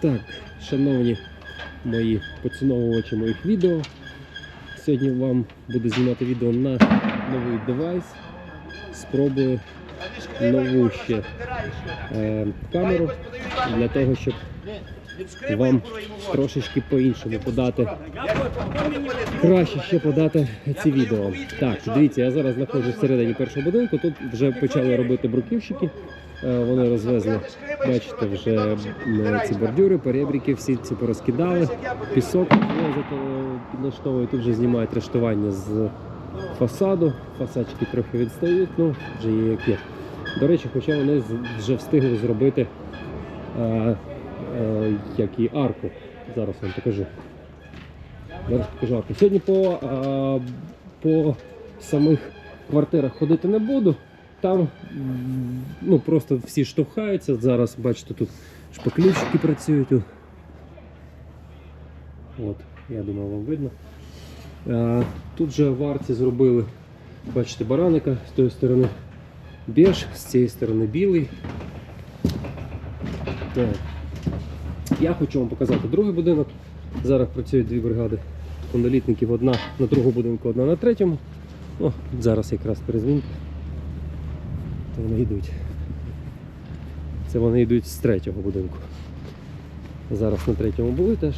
Так, шановні мої поціновувачі моїх відео. Сьогодні вам буду знімати відео на новий девайс. Спробую нову ще е, камеру для того, щоб вам трошечки по-іншому подати. Краще ще подати ці відео. Так, дивіться, я зараз знаходжусь всередині першого будинку. Тут вже почали робити бруківщики. Е, Вони розвезли, бачите, вже ці бордюри, перебріки, всі ці порозкидали. Пісок е, підлаштовують, тут вже знімають рештування з фасаду. Фасадчики трохи відстають, ну вже є як є. До речі, хоча вони вже встигли зробити е, е, як і арку. Зараз вам покажу. Зараз покажу арку. Сьогодні е, по самих квартирах ходити не буду. Там ну, просто всі штовхаються. Зараз бачите, тут шпаклівщики працюють. От, я думаю, вам видно. Тут же в арці зробили, бачите, бараника з тої сторони біж, з цієї сторони білий. Так. Я хочу вам показати другий будинок. Зараз працюють дві бригади монолітників, одна на другому будинку, одна на третьому. О, зараз якраз перезвінка. Вони йдуть. Це вони йдуть з третього будинку. Зараз на третьому були теж.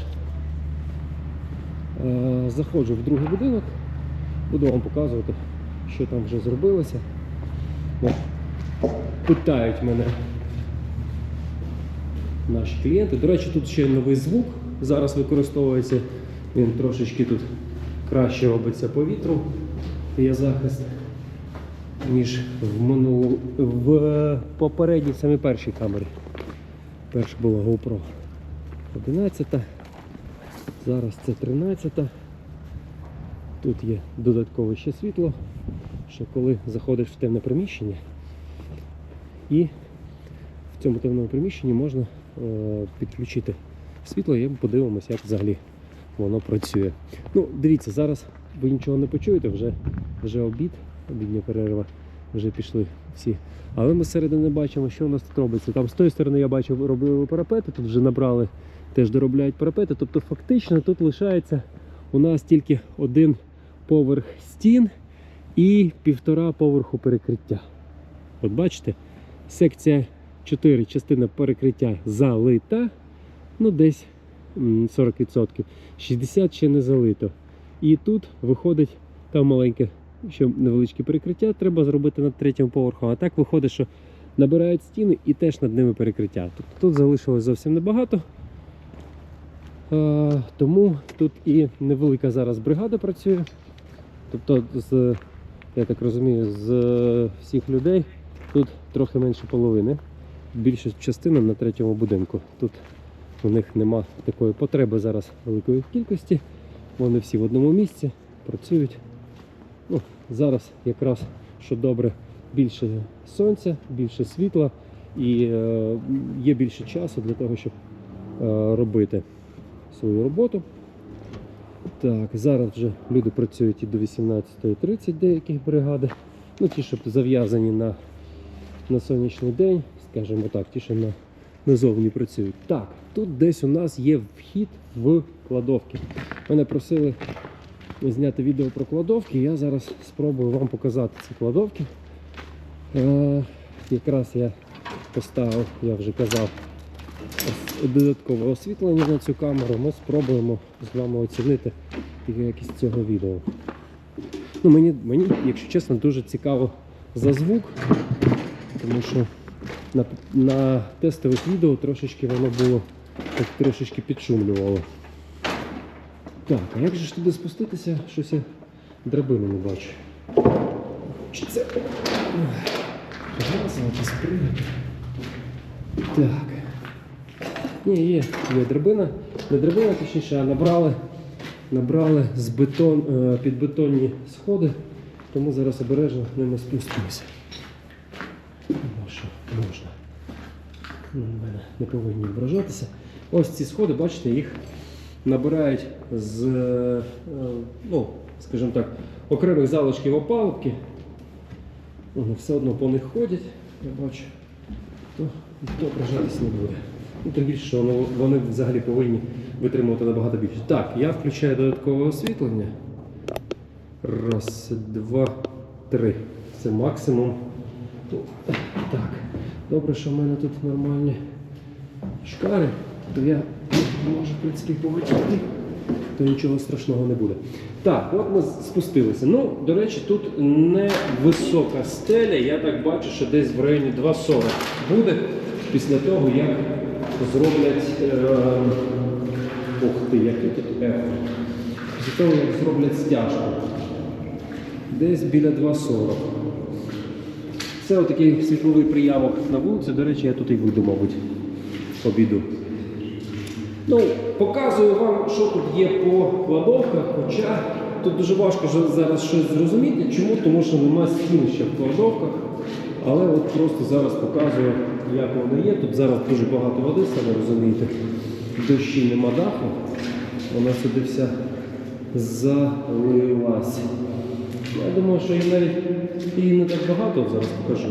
Е, Заходжу в другий будинок, буду вам показувати, що там вже зробилося. Питають мене наші клієнти. До речі, тут ще новий звук зараз використовується. Він трошечки тут краще робиться по вітру. Є захист, ніж в минулу в попередній самій першій камері. Перша була GoPro 11. Зараз це 13. Тут є додаткове ще світло, що коли заходиш в темне приміщення, і в цьому темному приміщенні можна е, підключити світло і подивимося, як взагалі воно працює. Ну, дивіться, зараз ви нічого не почуєте, вже, вже обід, обідня перерва, вже пішли всі. Але ми зсередини бачимо, що у нас тут робиться. Там з тої сторони я бачив, робили парапети, тут вже набрали, теж доробляють парапети. Тобто фактично тут лишається у нас тільки один поверх стін і півтора поверху перекриття. От бачите, секція 4, частина перекриття залита, ну десь 40%. 60% ще не залито. І тут виходить там маленьке, ще невеличке перекриття треба зробити над третім поверхом. А так виходить, що набирають стіни і теж над ними перекриття. Тобто тут залишилось зовсім небагато. Тому тут і невелика зараз бригада працює. Тобто, з, я так розумію, з всіх людей тут трохи менше половини. Більша частина на третьому будинку. Тут у них нема такої потреби зараз великої кількості. Вони всі в одному місці працюють. Ну, зараз якраз що добре, більше сонця, більше світла і е, є більше часу для того, щоб е, робити свою роботу. Так, зараз вже люди працюють і до 18.30 деякі бригади. Ну, ті, що зав'язані на, на сонячний день, скажімо так, ті, що на, назовні працюють. Так, тут десь у нас є вхід в кладовки. Мене просили зняти відео про кладовки. Я зараз спробую вам показати ці кладовки. Е, якраз я поставив, я вже казав, додаткове освітлення на цю камеру. Ми спробуємо з вами оцінити якість цього відео. Ну, мені, мені, якщо чесно, дуже цікаво за звук, тому що на, на тестових відео трошечки воно було так трошечки підшумлювало. Так, а як же ж туди спуститися? Щось я драбину не бачу. Чи це? Раз, якийсь привід. Так. Ні, є, є драбина. Не драбина, точніше, а набрали, набрали з бетон, е, підбетонні сходи, тому зараз обережно ними спустимося. Можна. Мене не повинні вражатися. Ось ці сходи, бачите, їх набирають з, е, ну, скажімо так, окремих залишків опалубки. Все одно по них ходять, я бачу, то ніхто не буде. Ну, тим більше, що вони взагалі повинні витримувати набагато більше. Так, я включаю додаткове освітлення. Раз, два, три. Це максимум. Так. Добре, що в мене тут нормальні шкари, то я можу, в принципі, повитягти, то нічого страшного не буде. Так, от ми спустилися. Ну, до речі, тут не висока стеля. Я так бачу, що десь в районі 2,40 буде після того, як зроблять. Е, ти, який тут ехо. Після того, як зроблять стяжку. Десь біля 2,40. Це отакий світловий приямок на вулиці. До речі, я тут і вийду, мабуть, обіду. Ну, показую вам, що тут є по кладовках, хоча тут дуже важко зараз щось зрозуміти. Чому? Тому що нема стін ще в кладовках. Але от просто зараз показую, як воно є. Тут зараз дуже багато води, самі розумієте. Дощі нема даху. Вона сюди вся залилась. Я думаю, що її навіть її не так багато зараз покажу.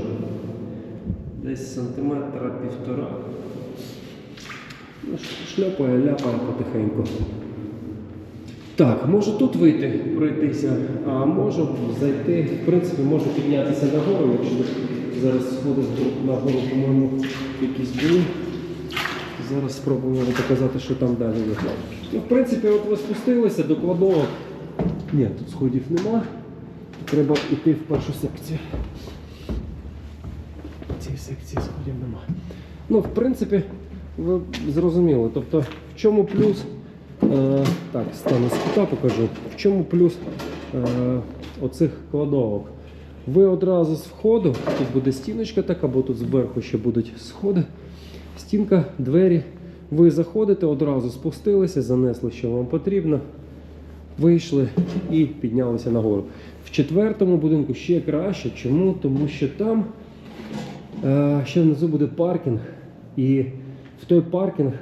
Десь сантиметра півтора. Шльопає, ляпає потихеньку. Так, можу тут вийти, пройтися, а можу зайти, в принципі, можу піднятися нагору, якщо зараз сходи нагору, по-моєму, якісь були. Зараз спробуємо показати, що там далі є. Ну, в принципі, от ви спустилися до кладовок. Ні, тут сходів нема. Треба йти в першу секцію. Цій секції сходів нема. Ну, в принципі, ви зрозуміли. Тобто, в чому плюс. Е, так, стану з кута покажу. В чому плюс е, оцих кладовок? Ви одразу з входу, тут буде стіночка така, бо тут зверху ще будуть сходи. Стінка, двері. Ви заходите, одразу спустилися, занесли, що вам потрібно. Вийшли і піднялися нагору. В четвертому будинку ще краще. Чому? Тому що там е, ще внизу буде паркінг. І в той паркінг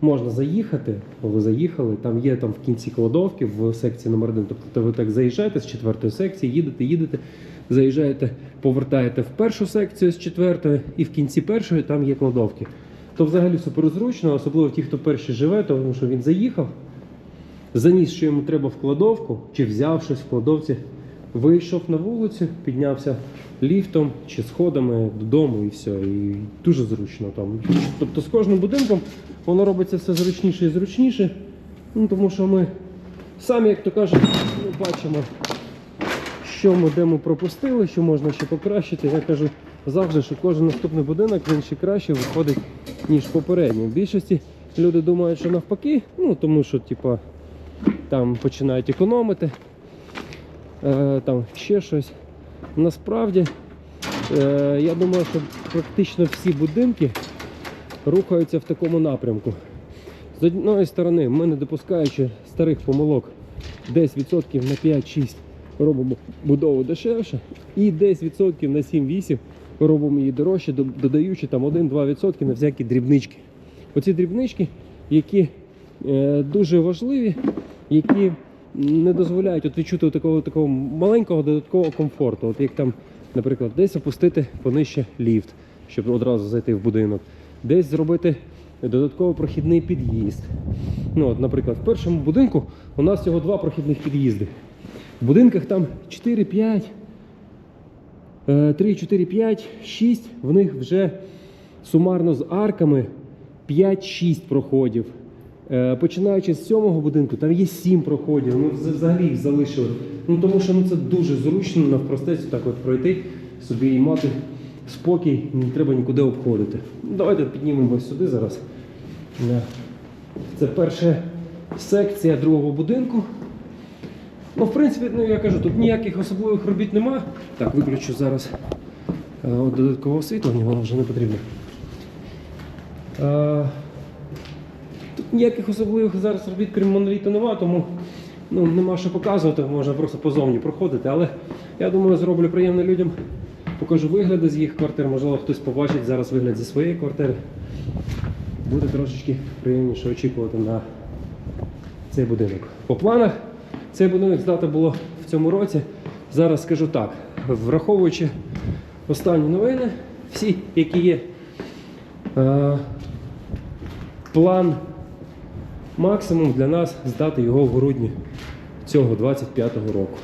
можна заїхати. Ви заїхали, там є там в кінці кладовки в секції номер 1. Тобто ви так заїжджаєте з четвертої секції, їдете, їдете, заїжджаєте, повертаєте в першу секцію з четвертої, і в кінці першої там є кладовки. То взагалі суперзручно, особливо ті, хто перший живе, тому що він заїхав, заніс, що йому треба в кладовку, чи взяв щось в кладовці, вийшов на вулицю, піднявся ліфтом чи сходами додому і все. І дуже зручно там. Тобто з кожним будинком воно робиться все зручніше і зручніше. Ну, тому що ми самі, як то кажуть, ну, бачимо, що ми де ми пропустили, що можна ще покращити. Я кажу завжди, що кожен наступний будинок він ще краще виходить, ніж попередній. В більшості люди думають, що навпаки, ну тому що, типа, там починають економити, там ще щось. Насправді, е, я думаю, що практично всі будинки рухаються в такому напрямку. З однієї сторони, ми не допускаючи старих помилок, десь відсотків на 5-6 робимо будову дешевше, і десь відсотків на 7-8 робимо її дорожче, додаючи там 1-2% на всякі дрібнички. Оці дрібнички, які е, дуже важливі, які не дозволяють от відчути такого, такого маленького додаткового комфорту. От як там, наприклад, десь опустити понижче ліфт, щоб одразу зайти в будинок, десь зробити додатково прохідний під'їзд. Ну, от, наприклад, в першому будинку у нас всього два прохідних під'їзди. В будинках там 4-5, 3, 4, 5, 6, в них вже сумарно з арками 5-6 проходів. Е, Починаючи з сьомого будинку, там є 7 проходів. Ну, взагалі їх залишили. Ну тому що ну, це дуже зручно навпростець так от пройти собі і мати спокій, не треба нікуди обходити. Давайте піднімемо сюди зараз. Е, Це перша секція другого будинку. Ну, в принципі, ну я кажу, тут ніяких особливих робіт нема. Так, виключу зараз е, додаткове освітлення, воно вже не потрібно. Ніяких особливих зараз робіт, крім моноліту, нема, тому ну, нема що показувати, можна просто позовні проходити. Але я думаю, зроблю приємно людям. Покажу вигляди з їх квартир, можливо, хтось побачить зараз вигляд зі своєї квартири. Буде трошечки приємніше очікувати на цей будинок. По планах цей будинок здати було в цьому році. Зараз скажу так, враховуючи останні новини, всі, які є, е, план максимум для нас здати його в грудні цього 25-го року.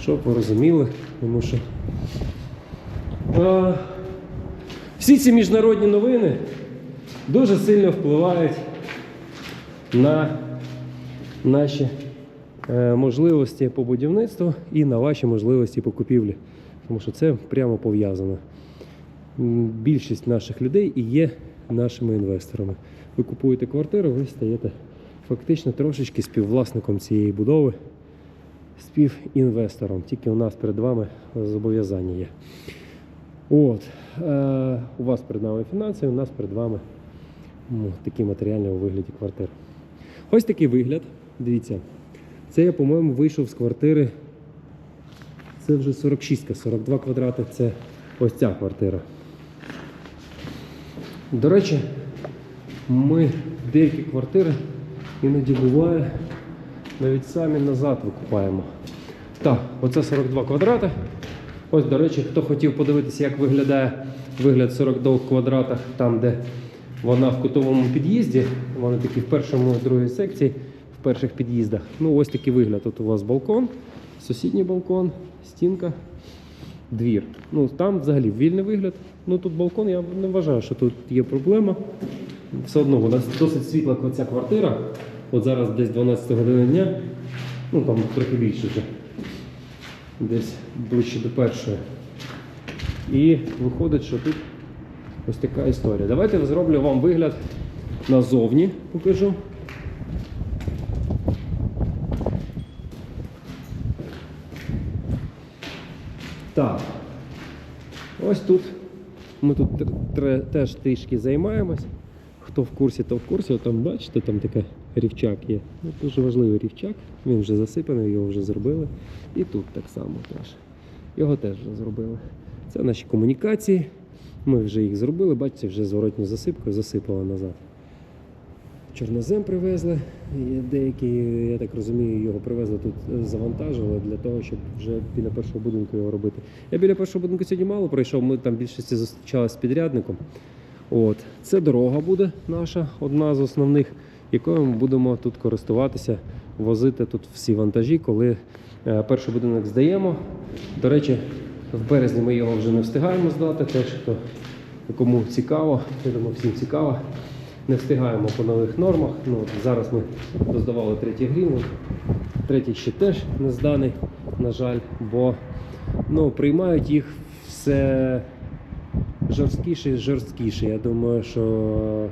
Щоб ви розуміли, тому що е, всі ці міжнародні новини дуже сильно впливають на наші е, можливості по будівництву і на ваші можливості по купівлі. Тому що це прямо пов'язано. Більшість наших людей і є нашими інвесторами. Ви купуєте квартиру, ви стаєте фактично трошечки співвласником цієї будови, співінвестором. Тільки у нас перед вами зобов'язання є. От, е, у вас перед нами фінанси, у нас перед вами ну, такі матеріальні у вигляді квартир. Ось такий вигляд. Дивіться. Це я, по-моєму, вийшов з квартири. Це вже 46, 42 квадрати це ось ця квартира. До речі, ми деякі квартири іноді буває навіть самі назад викупаємо. Так, оце 42 квадрати. Ось, до речі, хто хотів подивитися, як виглядає вигляд 42 квадратах, там, де вона в кутовому під'їзді, вони такі в першому і другій секції, в перших під'їздах. Ну, ось такий вигляд. Тут у вас балкон, сусідній балкон, стінка, двір. Ну, там взагалі вільний вигляд. Ну тут балкон, я не вважаю, що тут є проблема. Все одно у нас досить світла ця квартира. От зараз десь 12 години дня, ну там трохи більше вже. Десь ближче до першої. І виходить, що тут ось така історія. Давайте зроблю вам вигляд назовні, покажу. Так. Ось тут ми тут теж трішки займаємось. Хто в курсі, то в курсі. Там бачите, там таке рівчак є. Ну, дуже важливий рівчак. Він вже засипаний, його вже зробили. І тут так само теж. Його теж вже зробили. Це наші комунікації. Ми вже їх зробили, бачите, вже зворотню засипку засипали назад. Чорнозем привезли. Деякі, я так розумію, його привезли тут е, завантажили для того, щоб вже біля першого будинку його робити. Я біля першого будинку сьогодні мало пройшов, ми там більшості зустрічалися з підрядником. От. Це дорога буде наша, одна з основних, якою ми будемо тут користуватися, возити тут всі вантажі, коли е, перший будинок здаємо. До речі, в березні ми його вже не встигаємо здати. Теж хто кому цікаво, я думаю, всім цікаво. Не встигаємо по нових нормах. Ну, от зараз ми доздавали третій грін. Третій ще теж не зданий, на жаль, бо ну, приймають їх все жорсткіше і жорсткіше. Я думаю, що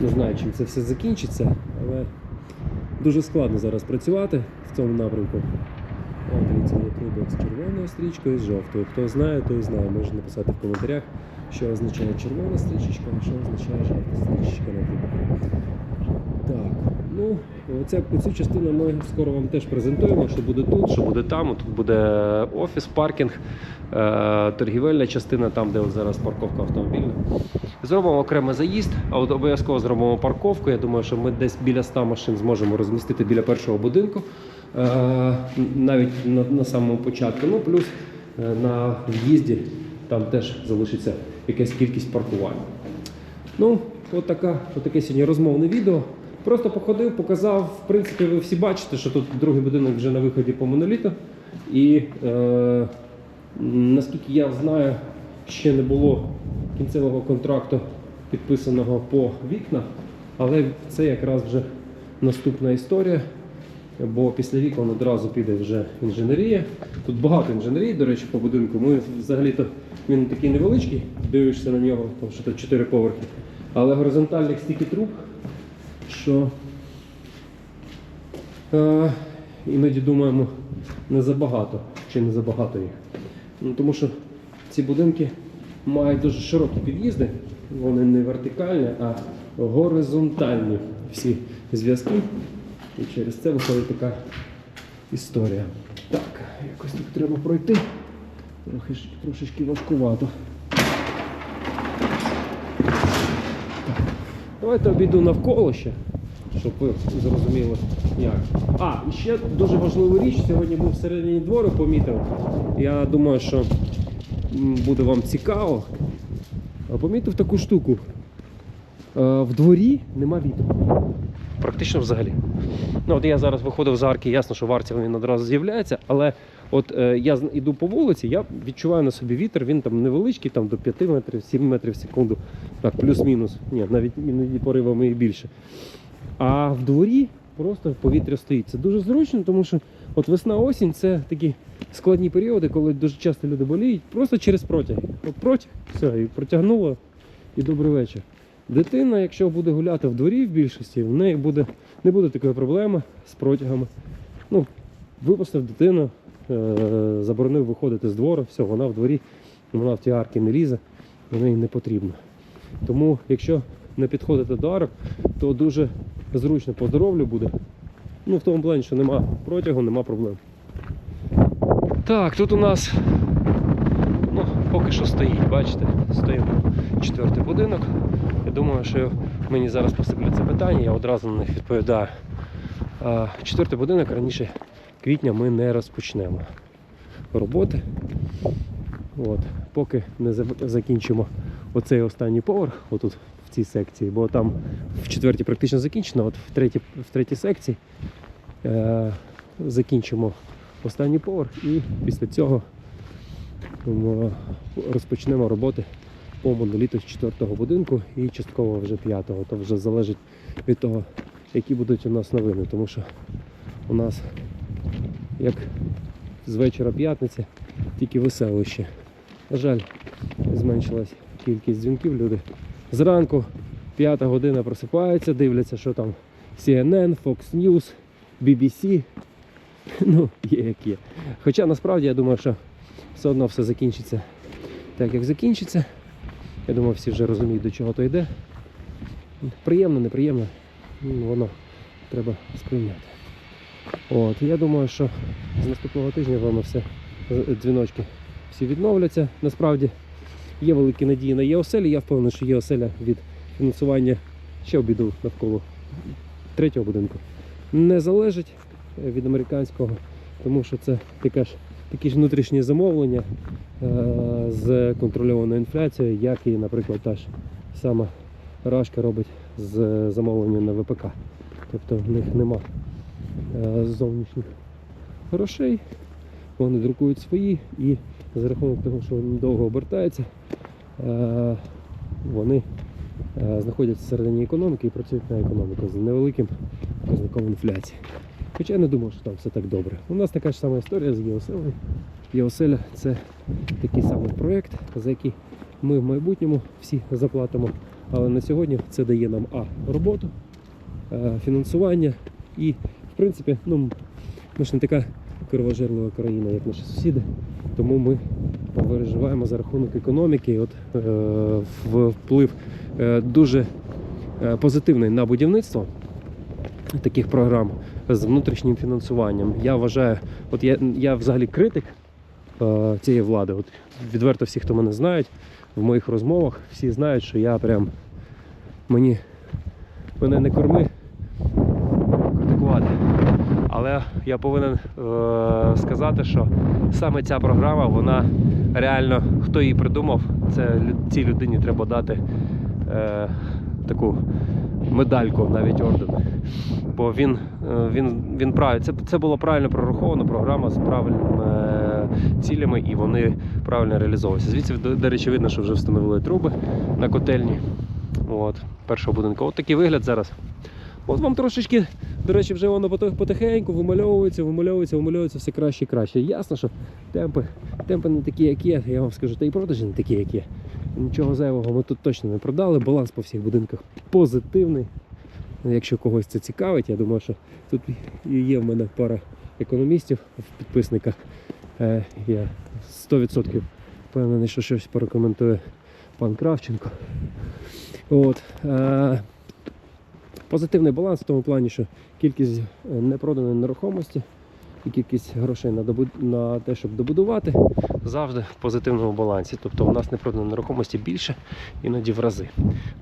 не знаю, чим це все закінчиться, але дуже складно зараз працювати в цьому напрямку. О, дивіться, є клубок з червоною стрічкою і з жовтою. Хто знає, той знає. Може написати в коментарях, що означає червона стрічечка, а що означає жовта стрічечка, наприклад. Так, ну оця, цю частину ми скоро вам теж презентуємо, що буде тут, що буде там. Тут буде офіс, паркінг, е, торгівельна частина, там, де от зараз парковка автомобільна. Зробимо окремий заїзд, а от обов'язково зробимо парковку. Я думаю, що ми десь біля 100 машин зможемо розмістити біля першого будинку, е, навіть на, на самому початку. Ну, плюс е, на в'їзді там теж залишиться якась кількість паркувань. Ну, от, така, от таке сьогодні розмовне відео. Просто походив, показав. В принципі, ви всі бачите, що тут другий будинок вже на виході по моноліту. І е, наскільки я знаю, ще не було кінцевого контракту підписаного по вікнах, але це якраз вже наступна історія. Бо після вікон одразу піде вже інженерія. Тут багато інженерії, до речі, по будинку. Ми взагалі-то він такий невеличкий, дивишся на нього, тому що тут 4 поверхи. Але горизонтальних стільки труб, що е, іноді думаємо не забагато чи не забагато їх. Ну, тому що ці будинки мають дуже широкі під'їзди, вони не вертикальні, а горизонтальні всі зв'язки. І через це виходить така історія. Так, якось тут треба пройти. Трохи, трошечки важкувато. Давайте обійду навколо ще, щоб ви зрозуміли як. А, і ще дуже важливу річ. Сьогодні був всередині двору, помітив. Я думаю, що буде вам цікаво. Помітив таку штуку. Е, в дворі нема вітру. Практично взагалі. Ну, от я зараз виходив з арки, ясно, що в арці він одразу з'являється, але от е, я іду по вулиці, я відчуваю на собі вітер, він там невеличкий, там до 5 метрів, 7 метрів в секунду. Так, плюс-мінус. Ні, навіть іноді поривами і більше. А в дворі просто повітря стоїть. Це дуже зручно, тому що от весна-осінь це такі складні періоди, коли дуже часто люди боліють, просто через протяг. От протяг, все, і протягнуло, і добрий вечір. Дитина, якщо буде гуляти в дворі в більшості, в неї буде, не буде такої проблеми з протягами. Ну, випустив дитину, заборонив виходити з двору, все, вона в дворі, вона в ті арки не лізе, вона їй не потрібно. Тому, якщо не підходити до арок, то дуже зручно по здоров'ю буде. Ну, в тому плані, що нема протягу, нема проблем. Так, тут у нас ну, поки що стоїть, бачите, стоїмо четвертий будинок. Я думаю, що мені зараз посиплються питання, я одразу на них відповідаю. Четвертий будинок раніше квітня ми не розпочнемо роботи. От, поки не закінчимо оцей останній поверх, отут в цій секції, бо там в четвертій практично закінчено, от в третій, в третій секції е, закінчимо останній поверх і після цього розпочнемо роботи по моноліту з четвертого будинку і частково вже п'ятого. То вже залежить від того, які будуть у нас новини, тому що у нас як з вечора п'ятниці тільки веселище. На жаль, зменшилась кількість дзвінків. Люди зранку, п'ята година просипаються, дивляться, що там CNN, Fox News, BBC. Ну, є як є. Хоча насправді я думаю, що все одно все закінчиться так, як закінчиться. Я думаю, всі вже розуміють, до чого то йде. Приємно, неприємно, воно треба сприйняти. От, я думаю, що з наступного тижня воно все е, дзвіночки всі відновляться. Насправді є великі надії на ЄОСЕЛі. Я впевнений, що ЄОСЕЛя від фінансування ще обіду навколо третього будинку не залежить е, від американського, тому що це таке ж, такі ж внутрішні замовлення е, з контрольованою інфляцією, як і, наприклад, та ж сама Рашка робить з замовленням на ВПК. Тобто в них нема е, зовнішніх грошей, вони друкують свої і за рахунок того, що вони довго обертаються, е, вони е, знаходяться всередині економіки і працюють на економіку з невеликим показником інфляції. Хоча я не думав, що там все так добре. У нас така ж сама історія з Єоселою. Єоселя це такий самий проєкт, за який ми в майбутньому всі заплатимо. Але на сьогодні це дає нам А роботу, е, фінансування і, в принципі, ну, ми ж не така кровожерлива країна, як наші сусіди, тому ми переживаємо за рахунок економіки. От е, вплив е, дуже е, позитивний на будівництво таких програм з внутрішнім фінансуванням. Я вважаю, от я, я взагалі критик е, цієї влади. От відверто всі, хто мене знають, в моїх розмовах всі знають, що я прям мені мене не корми Я повинен е, сказати, що саме ця програма, вона реально, хто її придумав, це цій людині треба дати е, таку медальку, навіть орден. Бо він, е, він, він прав... це, це було правильно прорахована програма з правильними е, цілями, і вони правильно реалізовуються. Звідси, до, до речі, видно, що вже встановили труби на котельні. От, першого будинку. От такий вигляд зараз. От вам трошечки, до речі, вже воно потихеньку вимальовується, вимальовується, вимальовується все краще і краще. Ясно, що темпи, темпи не такі, як є, я вам скажу, та і продажі не такі, як є. Нічого зайвого ми тут точно не продали. Баланс по всіх будинках позитивний. Якщо когось це цікавить, я думаю, що тут є в мене пара економістів в підписниках. Е, Я 100% впевнений, що щось порекомендує пан Кравченко. От. Позитивний баланс в тому плані, що кількість е, непроданої нерухомості і кількість грошей на, добу- на те, щоб добудувати, завжди в позитивному балансі. Тобто у нас непроданої нерухомості більше, іноді в рази.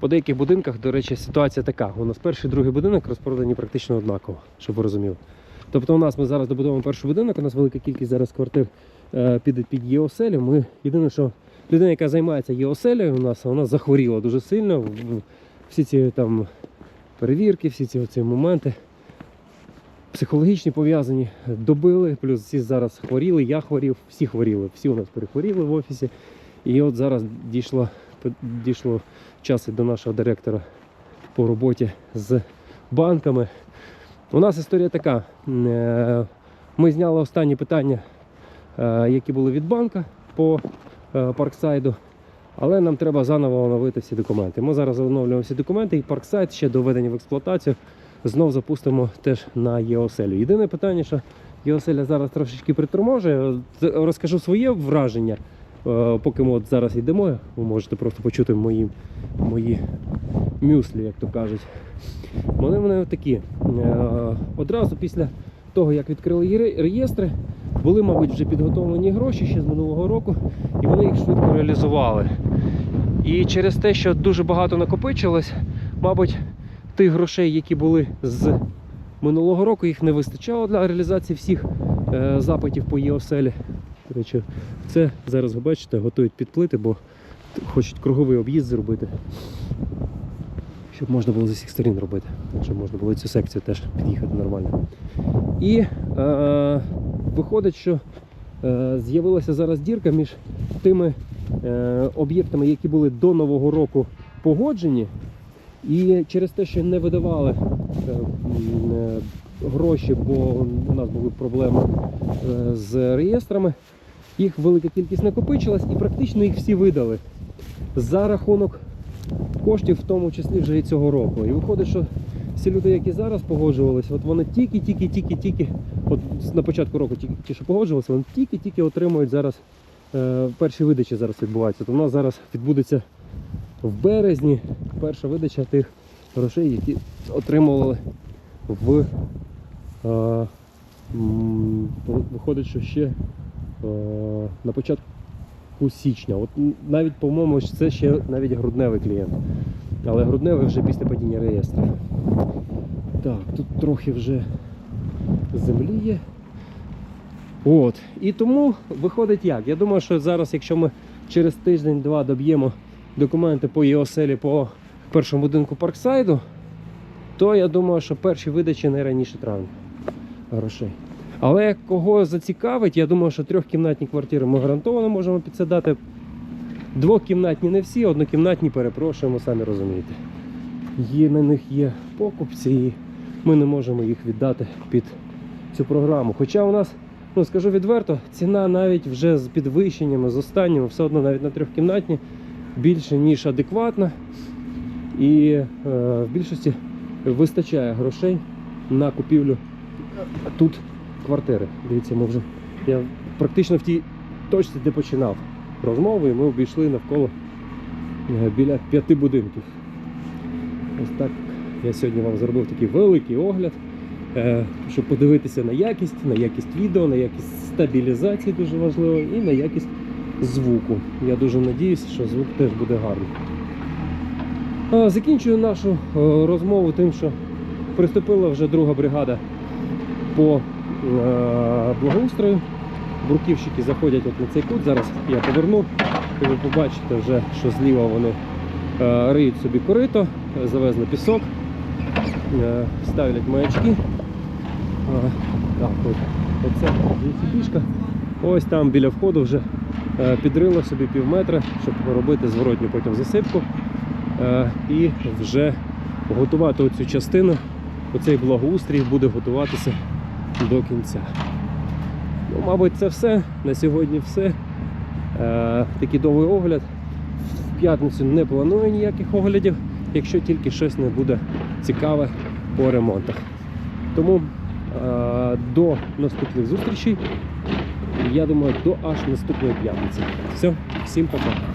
По деяких будинках, до речі, ситуація така. У нас перший і другий будинок розпродані практично однаково, щоб ви розуміли. Тобто у нас ми зараз добудовуємо перший будинок, у нас велика кількість зараз квартир е, піде під ЄОСЕЛю. Ми єдине, що людина, яка займається ЄОСЕЛю, у нас вона захворіла дуже сильно. всі ці там перевірки, всі ці оці моменти психологічні пов'язані, добили, плюс всі зараз хворіли, я хворів, всі хворіли, всі у нас перехворіли в офісі. І от зараз дійшло, дійшло час і до нашого директора по роботі з банками. У нас історія така. Е, Ми зняли останні питання, е, які були від банка по е, Парксайду, але нам треба заново оновити всі документи. Ми зараз оновлюємо всі документи і Парксайд ще до введення в експлуатацію знов запустимо теж на ЄОСЕЛю. Єдине питання, що ЄОСЕЛя зараз трошечки приторможує. Розкажу своє враження. Е, Поки ми от зараз йдемо, ви можете просто почути мої, мої мюслі, як то кажуть. Вони в мене такі. Е, Одразу після того, як відкрили реєстри, були, мабуть, вже підготовлені гроші ще з минулого року, і вони їх швидко реалізували. І через те, що дуже багато накопичилось, мабуть, тих грошей, які були з минулого року, їх не вистачало для реалізації всіх е, запитів по ЄОСЕЛі. До речі, це зараз ви бачите, готують підплити, бо хочуть круговий об'їзд зробити. Щоб можна було з усіх сторін робити, щоб можна було цю секцію теж під'їхати нормально. І е, виходить, що е, з'явилася зараз дірка між тими е, об'єктами, які були до Нового року погоджені, і через те, що не видавали е, е, гроші, бо у нас були проблеми е, з реєстрами, їх велика кількість накопичилась і практично їх всі видали за рахунок коштів, в тому числі вже і цього року. І виходить, що всі люди, які зараз погоджувалися, от вони тільки, тільки, тільки, тільки, от на початку року ті, що погоджувалися, вони тільки, тільки отримують зараз е, перші видачі зараз відбуваються. То в нас зараз відбудеться в березні перша видача тих грошей, які отримували в е, виходить, що ще е, на початку січня. От навіть, по-моєму, це ще навіть грудневий клієнт. Але грудневий вже після падіння реєстрів. Так, тут трохи вже землі є. От. І тому виходить як? Я думаю, що зараз, якщо ми через тиждень-два доб'ємо документи по ЄОСЕЛі по першому будинку Парксайду, то я думаю, що перші видачі не раніше травня грошей. Але кого зацікавить, я думаю, що трьохкімнатні квартири ми гарантовано можемо підсадати. Двокімнатні не всі, однокімнатні перепрошуємо, самі розумієте. Є, на них є покупці, і ми не можемо їх віддати під цю програму. Хоча у нас, ну скажу відверто, ціна навіть вже з підвищеннями, з останніми, все одно навіть на трьохкімнатні більше, ніж адекватна. І е, в більшості вистачає грошей на купівлю тут квартири. Дивіться, ми вже я практично в тій точці, де починав розмову, і ми обійшли навколо е, біля п'яти будинків. Ось так я сьогодні вам зробив такий великий огляд, е, щоб подивитися на якість, на якість відео, на якість стабілізації дуже важливо, і на якість звуку. Я дуже надіюся, що звук теж буде гарний. Закінчую нашу е, розмову тим, що приступила вже друга бригада по благоустрою. Бурківщики заходять от на цей кут. Зараз я поверну, і ви побачите вже, що зліва вони е, риють собі корито, е, завезли пісок, е, ставлять маячки. Е, так, от, оце фішка. Ось там біля входу вже е, підрило собі пів метра, щоб робити зворотню потім засипку. Е, і вже готувати оцю частину, оцей благоустрій буде готуватися до кінця. Ну, мабуть, це все. На сьогодні все. Е, такий довгий огляд. В п'ятницю не планую ніяких оглядів, якщо тільки щось не буде цікаве по ремонтах. Тому е, до наступних зустрічей. Я думаю, до аж наступної п'ятниці. Все, всім пока.